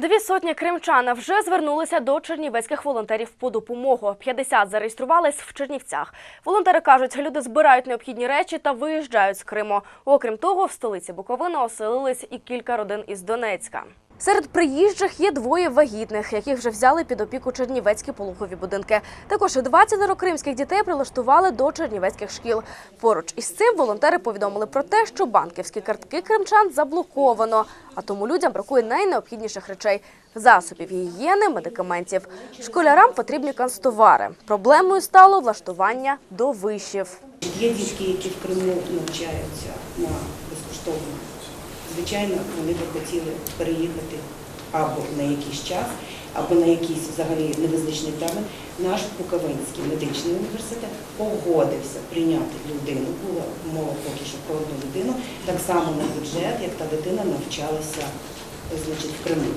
Дві сотні кримчан вже звернулися до чернівецьких волонтерів по допомогу. 50 зареєструвались в Чернівцях. Волонтери кажуть, люди збирають необхідні речі та виїжджають з Криму. Окрім того, в столиці Буковини оселились і кілька родин із Донецька. Серед приїжджих є двоє вагітних, яких вже взяли під опіку чернівецькі пологові будинки. Також 20 кримських дітей прилаштували до чернівецьких шкіл. Поруч із цим волонтери повідомили про те, що банківські картки кримчан заблоковано, а тому людям бракує найнеобхідніших речей засобів гігієни, медикаментів. Школярам потрібні канцтовари. Проблемою стало влаштування до вишів. Є дітки, які в Криму навчаються на безкоштовно. Звичайно, вони би хотіли переїхати або на якийсь час, або на якийсь взагалі невизначний термін. Наш Буковинський медичний університет погодився прийняти людину. Була мова поки що про одну людину, так само на бюджет, як та дитина навчалася значить, в Криму.